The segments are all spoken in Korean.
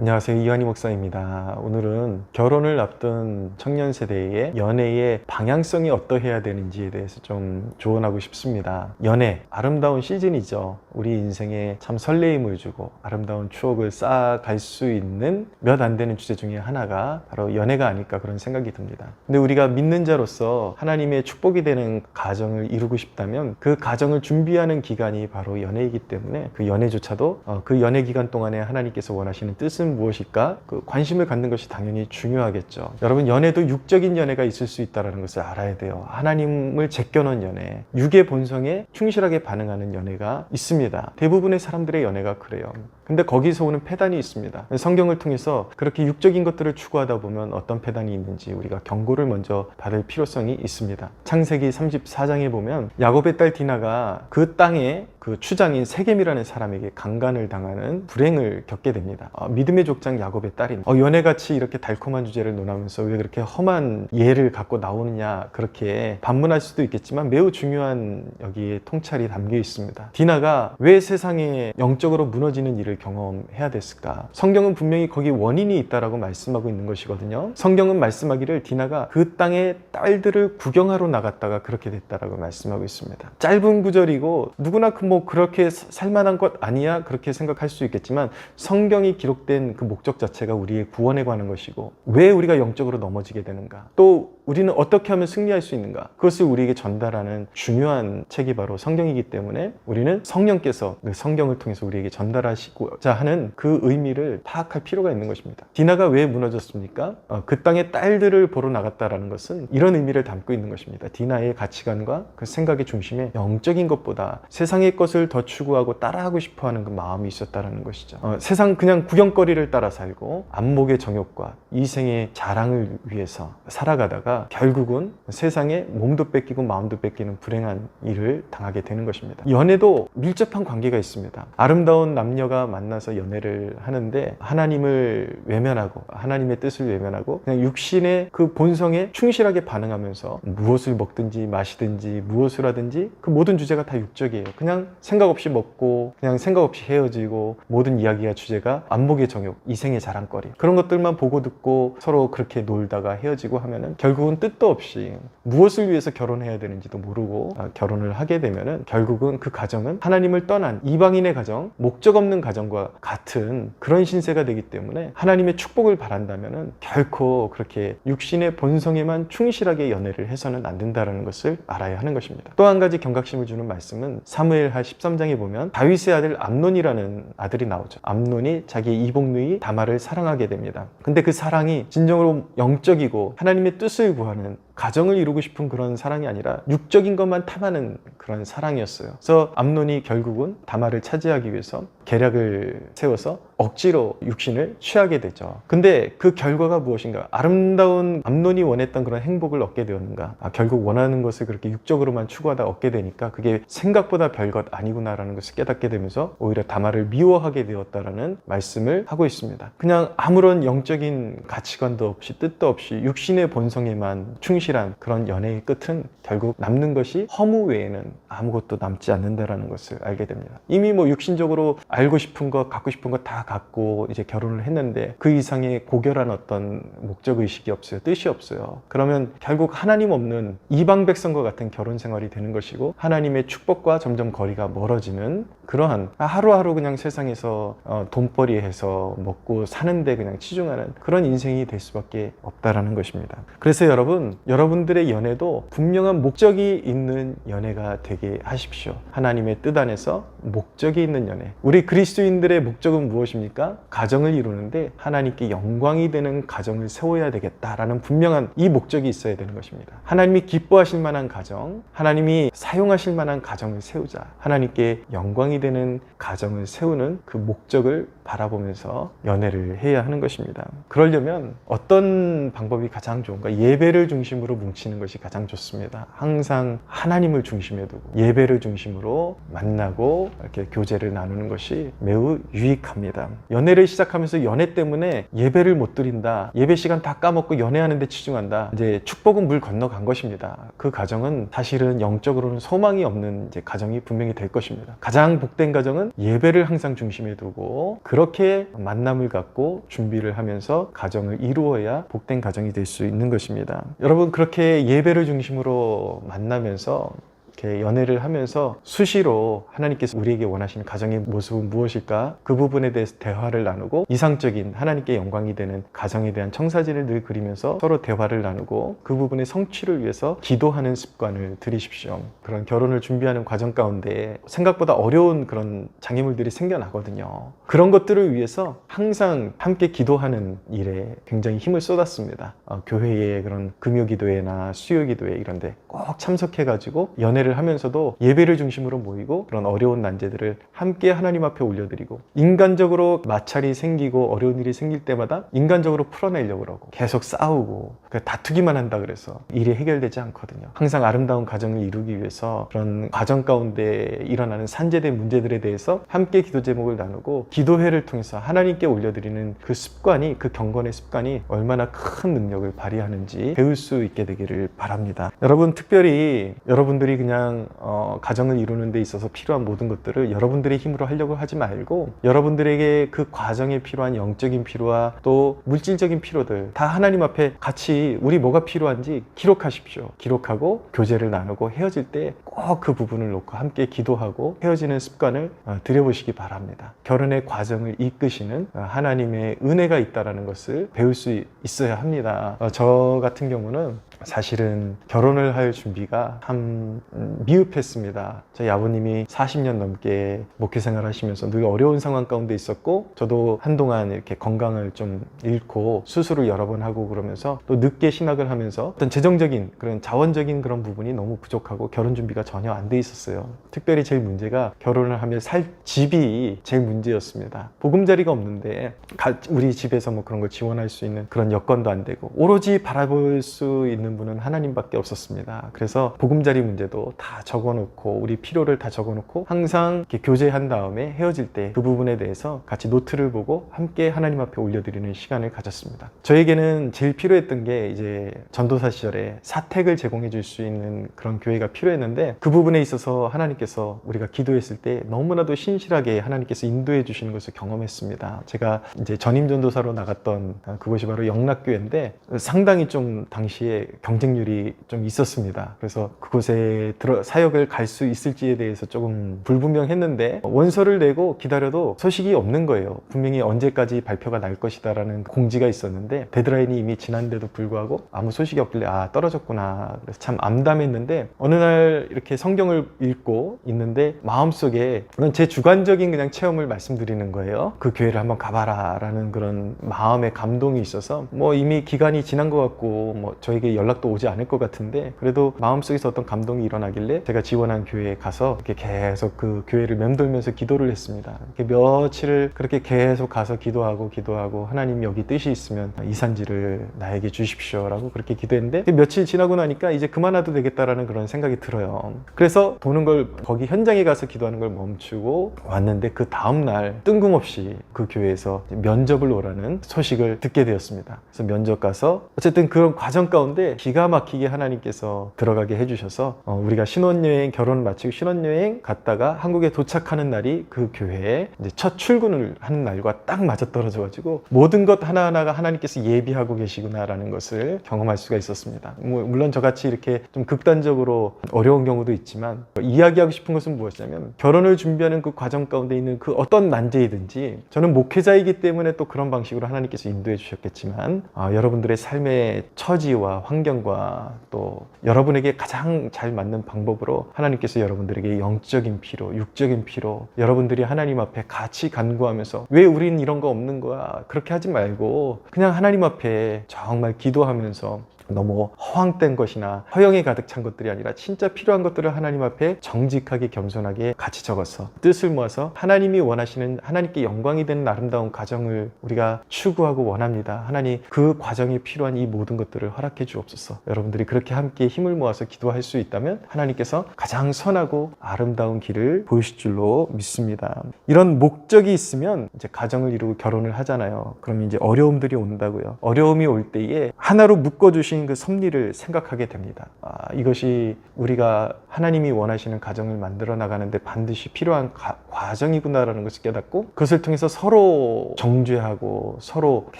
안녕하세요. 이한희 목사입니다. 오늘은 결혼을 앞둔 청년 세대의 연애의 방향성이 어떠해야 되는지에 대해서 좀 조언하고 싶습니다. 연애, 아름다운 시즌이죠. 우리 인생에 참 설레임을 주고 아름다운 추억을 쌓아갈 수 있는 몇 안 되는 주제 중에 하나가 바로 연애가 아닐까 그런 생각이 듭니다. 근데 우리가 믿는 자로서 하나님의 축복이 되는 가정을 이루고 싶다면 그 가정을 준비하는 기간이 바로 연애이기 때문에 그 연애조차도 어, 그 연애 기간 동안에 하나님께서 원하시는 뜻은 무엇일까? 그 관심을 갖는 것이 당연히 중요하겠죠. 여러분 연애도 육적인 연애가 있을 수 있다는 것을 알아야 돼요. 하나님을 제껴놓은 연애, 육의 본성에 충실하게 반응하는 연애가 있습니다. 대부분의 사람들의 연애가 그래요. 근데 거기서 오는 폐단이 있습니다. 성경을 통해서 그렇게 육적인 것들을 추구하다 보면 어떤 폐단이 있는지 우리가 경고를 먼저 받을 필요성이 있습니다. 창세기 34장에 보면 야곱의 딸 디나가 그 땅에 그 추장인 세겜이라는 사람에게 강간을 당하는 불행을 겪게 됩니다. 어, 믿음의 족장 야곱의 딸인 어, 연애같이 이렇게 달콤한 주제를 논하면서 왜 그렇게 험한 예를 갖고 나오느냐 그렇게 반문할 수도 있겠지만 매우 중요한 여기에 통찰이 담겨 있습니다. 디나가 왜 세상에 영적으로 무너지는 일을 경험해야 됐을까? 성경은 분명히 거기 원인이 있다라고 말씀하고 있는 것이거든요. 성경은 말씀하기를 디나가 그 땅의 딸들을 구경하러 나갔다가 그렇게 됐다라고 말씀하고 있습니다. 짧은 구절이고 누구나 그뭐 그렇게 살만한 것 아니야 그렇게 생각할 수 있겠지만 성경이 기록된 그 목적 자체가 우리의 구원에 관한 것이고 왜 우리가 영적으로 넘어지게 되는가 또 우리는 어떻게 하면 승리할 수 있는가 그것을 우리에게 전달하는 중요한 책이 바로 성경이기 때문에 우리는 성령께서 그 성경을 통해서 우리에게 전달하시고자 하는 그 의미를 파악할 필요가 있는 것입니다. 디나가 왜 무너졌습니까? 어, 그 땅의 딸들을 보러 나갔다라는 것은 이런 의미를 담고 있는 것입니다. 디나의 가치관과 그 생각의 중심에 영적인 것보다 세상의 것을 더 추구하고 따라하고 싶어하는 그 마음이 있었다라는 것이죠. 어, 세상 그냥 구경거리를 따라 살고 안목의 정욕과 이생의 자랑을 위해서 살아가다가 결국은 세상에 몸도 뺏기고 마음도 뺏기는 불행한 일을 당하게 되는 것입니다. 연애도 밀접한 관계가 있습니다. 아름다운 남녀가 만나서 연애를 하는데 하나님을 외면하고 하나님의 뜻을 외면하고 그냥 육신의 그 본성에 충실하게 반응하면서 무엇을 먹든지 마시든지 무엇을 하든지 그 모든 주제가 다 육적이에요. 그냥 생각 없이 먹고 그냥 생각 없이 헤어지고 모든 이야기가 주제가 안목의 정 욕, 이생의 자랑거리 그런 것들만 보고 듣고 서로 그렇게 놀다가 헤어지고 하면은 결국은 뜻도 없이 무엇을 위해서 결혼해야 되는지도 모르고 아, 결혼을 하게 되면은 결국은 그 가정은 하나님을 떠난 이방인의 가정, 목적 없는 가정과 같은 그런 신세가 되기 때문에 하나님의 축복을 바란다면은 결코 그렇게 육신의 본성에만 충실하게 연애를 해서는 안 된다는 것을 알아야 하는 것입니다. 또 한 가지 경각심을 주는 말씀은 사무엘하 13장에 보면 다윗의 아들 암논이라는 아들이 나오죠. 암논이 자기 이복 누이 다말을 사랑하게 됩니다. 근데 그 사랑이 진정으로 영적이고 하나님의 뜻을 구하는 가정을 이루고 싶은 그런 사랑이 아니라 육적인 것만 탐하는 그런 사랑이었어요. 그래서 암논이 결국은 다말을 차지하기 위해서 계략을 세워서 억지로 육신을 취하게 되죠. 근데 그 결과가 무엇인가? 아름다운 암논이 원했던 그런 행복을 얻게 되었는가? 아, 결국 원하는 것을 그렇게 육적으로만 추구하다 얻게 되니까 그게 생각보다 별것 아니구나라는 것을 깨닫게 되면서 오히려 다말을 미워하게 되었다라는 말씀을 하고 있습니다. 그냥 아무런 영적인 가치관도 없이 뜻도 없이 육신의 본성에만 충실 한 그런 연애의 끝은 결국 남는 것이 허무 외에는 아무것도 남지 않는다라는 것을 알게 됩니다. 이미 뭐 육신적으로 알고 싶은 것, 갖고 싶은 것 다 갖고 이제 결혼을 했는데 그 이상의 고결한 어떤 목적 의식이 없어요. 뜻이 없어요. 그러면 결국 하나님 없는 이방 백성과 같은 결혼 생활이 되는 것이고 하나님의 축복과 점점 거리가 멀어지는 그러한 하루하루 그냥 세상에서 어, 돈벌이해서 먹고 사는데 그냥 치중하는 그런 인생이 될 수밖에 없다라는 것입니다. 그래서 여러분, 여러분들의 연애도 분명한 목적이 있는 연애가 되게 하십시오. 하나님의 뜻 안에서 목적이 있는 연애. 우리 그리스도인들의 목적은 무엇입니까? 가정을 이루는데 하나님께 영광이 되는 가정을 세워야 되겠다라는 분명한 이 목적이 있어야 되는 것입니다. 하나님이 기뻐하실 만한 가정, 하나님이 사용하실 만한 가정을 세우자. 하나님께 영광이 되는 가정을 세우는 그 목적을 바라보면서 연애를 해야 하는 것입니다. 그러려면 어떤 방법이 가장 좋은가? 예배를 중심으로 뭉치는 것이 가장 좋습니다. 항상 하나님을 중심에 두고 예배를 중심으로 만나고 이렇게 교제를 나누는 것이 매우 유익합니다. 연애를 시작하면서 연애 때문에 예배를 못 드린다. 예배 시간 다 까먹고 연애하는 데 치중한다. 이제 축복은 물 건너간 것입니다. 그 가정은 사실은 영적으로는 소망이 없는 이제 가정이 분명히 될 것입니다. 가장 복된 가정은 예배를 항상 중심에 두고 그렇게 만남을 갖고 준비를 하면서 가정을 이루어야 복된 가정이 될 수 있는 것입니다. 여러분 그렇게 예배를 중심으로 만나면서 이렇게 연애를 하면서 수시로 하나님께서 우리에게 원하시는 가정의 모습은 무엇일까? 그 부분에 대해서 대화를 나누고 이상적인 하나님께 영광이 되는 가정에 대한 청사진을 늘 그리면서 서로 대화를 나누고 그 부분의 성취를 위해서 기도하는 습관을 들이십시오. 그런 결혼을 준비하는 과정 가운데 생각보다 어려운 그런 장애물들이 생겨나거든요. 그런 것들을 위해서 항상 함께 기도하는 일에 굉장히 힘을 쏟았습니다. 어, 교회의 그런 금요 기도회나 수요 기도회 이런데 꼭 참석해가지고 연애를 하면서도 예배를 중심으로 모이고 그런 어려운 난제들을 함께 하나님 앞에 올려드리고 인간적으로 마찰이 생기고 어려운 일이 생길 때마다 인간적으로 풀어내려고 그러고 계속 싸우고 그 다투기만 한다 그래서 일이 해결되지 않거든요. 항상 아름다운 가정을 이루기 위해서 그런 과정 가운데 일어나는 산재된 문제들에 대해서 함께 기도 제목을 나누고 기도회를 통해서 하나님께 올려드리는 그 습관이 그 경건의 습관이 얼마나 큰 능력을 발휘하는지 배울 수 있게 되기를 바랍니다. 여러분 특별히 여러분들이 그냥 어, 가정을 이루는 데 있어서 필요한 모든 것들을 여러분들의 힘으로 하려고 하지 말고 여러분들에게 그 과정에 필요한 영적인 필요와 또 물질적인 필요들 다 하나님 앞에 같이 우리 뭐가 필요한지 기록하십시오. 기록하고 교제를 나누고 헤어질 때 꼭 그 부분을 놓고 함께 기도하고 헤어지는 습관을 어, 들여보시기 바랍니다. 결혼의 과정을 이끄시는 어, 하나님의 은혜가 있다라는 것을 배울 수 있어야 합니다. 어, 저 같은 경우는 사실은 결혼을 할 준비가 참 음, 미흡했습니다. 저희 아버님이 40년 넘게 목회 생활 하시면서 늘 어려운 상황 가운데 있었고 저도 한동안 이렇게 건강을 좀 잃고 수술을 여러 번 하고 그러면서 또 늦게 신학을 하면서 어떤 재정적인 그런 자원적인 그런 부분이 너무 부족하고 결혼 준비가 전혀 안 돼 있었어요. 특별히 제일 문제가 결혼을 하면 살 집이 제일 문제였습니다. 보금자리가 없는데 가- 우리 집에서 뭐 그런 걸 지원할 수 있는 그런 여건도 안 되고 오로지 바라볼 수 있는 분은 하나님밖에 없었습니다. 그래서 보금자리 문제도 다 적어놓고 우리 필요를 다 적어놓고 항상 교제한 다음에 헤어질 때 그 부분에 대해서 같이 노트를 보고 함께 하나님 앞에 올려드리는 시간을 가졌습니다. 저에게는 제일 필요했던 게 이제 전도사 시절에 사택을 제공해 줄 수 있는 그런 교회가 필요했는데 그 부분에 있어서 하나님께서 우리가 기도했을 때 너무나도 신실하게 하나님께서 인도해 주시는 것을 경험했습니다. 제가 이제 전임 전도사로 나갔던 아, 그곳이 바로 영락교회인데 상당히 좀 당시에 경쟁률이 좀 있었습니다. 그래서 그곳에 들어 사역을 갈 수 있을지에 대해서 조금 불분명했는데 원서를 내고 기다려도 소식이 없는 거예요. 분명히 언제까지 발표가 날 것이다라는 공지가 있었는데 데드라인이 이미 지난데도 불구하고 아무 소식이 없길래 아 떨어졌구나. 그래서 참 암담했는데 어느 날 이렇게 성경을 읽고 있는데 마음속에 그건 제 주관적인 그냥 체험을 말씀드리는 거예요. 그 교회를 한번 가봐라라는 그런 마음의 감동이 있어서 뭐 이미 기간이 지난 것 같고 뭐 저에게 연락 도 오지 않을 것 같은데 그래도 마음속에서 어떤 감동이 일어나길래 제가 지원한 교회에 가서 이렇게 계속 그 교회를 맴돌면서 기도를 했습니다. 이렇게 며칠을 그렇게 계속 가서 기도하고 기도하고 하나님 여기 뜻이 있으면 이산지를 나에게 주십시오라고 그렇게 기도했는데 며칠 지나고 나니까 이제 그만해도 되겠다라는 그런 생각이 들어요. 그래서 도는 걸 거기 현장에 가서 기도하는 걸 멈추고 왔는데 그 다음 날 뜬금없이 그 교회에서 면접을 오라는 소식을 듣게 되었습니다. 그래서 면접 가서 어쨌든 그런 과정 가운데 기가 막히게 하나님께서 들어가게 해주셔서 어, 우리가 신혼여행 결혼 마치고 신혼여행 갔다가 한국에 도착하는 날이 그 교회에 첫 출근을 하는 날과 딱 맞아 떨어져 가지고 모든 것 하나하나가 하나님께서 예비하고 계시구나라는 것을 경험할 수가 있었습니다. 뭐, 물론 저같이 이렇게 좀 극단적으로 어려운 경우도 있지만 이야기하고 싶은 것은 무엇이냐면 결혼을 준비하는 그 과정 가운데 있는 그 어떤 난제이든지 저는 목회자이기 때문에 또 그런 방식으로 하나님께서 인도해 주셨겠지만 아, 여러분들의 삶의 처지와 환경 과 또 여러분에게 가장 잘 맞는 방법으로 하나님께서 여러분들에게 영적인 피로, 육적인 피로 여러분들이 하나님 앞에 같이 간구하면서 왜 우리는 이런 거 없는 거야? 그렇게 하지 말고 그냥 하나님 앞에 정말 기도하면서 너무 허황된 것이나 허영에 가득 찬 것들이 아니라 진짜 필요한 것들을 하나님 앞에 정직하게 겸손하게 같이 적었어. 뜻을 모아서 하나님이 원하시는 하나님께 영광이 되는 아름다운 가정을 우리가 추구하고 원합니다. 하나님 그 과정이 필요한 이 모든 것들을 허락해 주옵소서. 여러분들이 그렇게 함께 힘을 모아서 기도할 수 있다면 하나님께서 가장 선하고 아름다운 길을 보이실 줄로 믿습니다. 이런 목적이 있으면 이제 가정을 이루고 결혼을 하잖아요. 그럼 이제 어려움들이 온다고요. 어려움이 올 때에 하나로 묶어 주신 그 섭리를 생각하게 됩니다. 아, 이것이 우리가 하나님이 원하시는 가정을 만들어 나가는데 반드시 필요한 가- 과정이구나라는 것을 깨닫고 그것을 통해서 서로 정죄하고 서로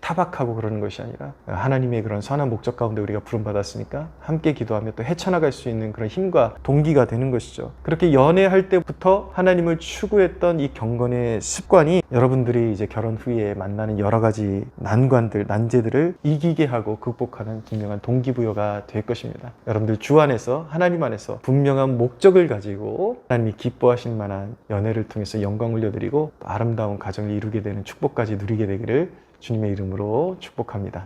타박하고 그러는 것이 아니라 하나님의 그런 선한 목적 가운데 우리가 부름받았으니까 함께 기도하며 또 헤쳐나갈 수 있는 그런 힘과 동기가 되는 것이죠. 그렇게 연애할 때부터 하나님을 추구했던 이 경건의 습관이 여러분들이 이제 결혼 후에 만나는 여러 가지 난관들, 난제들을 이기게 하고 극복하는 분명한 동기부여가 될 것입니다. 여러분들 주 안에서 하나님 안에서 분명한 목적을 가지고 하나님이 기뻐하실 만한 연애를 통해서 영광 올려드리고 또 아름다운 가정을 이루게 되는 축복까지 누리게 되기를 주님의 이름으로 축복합니다.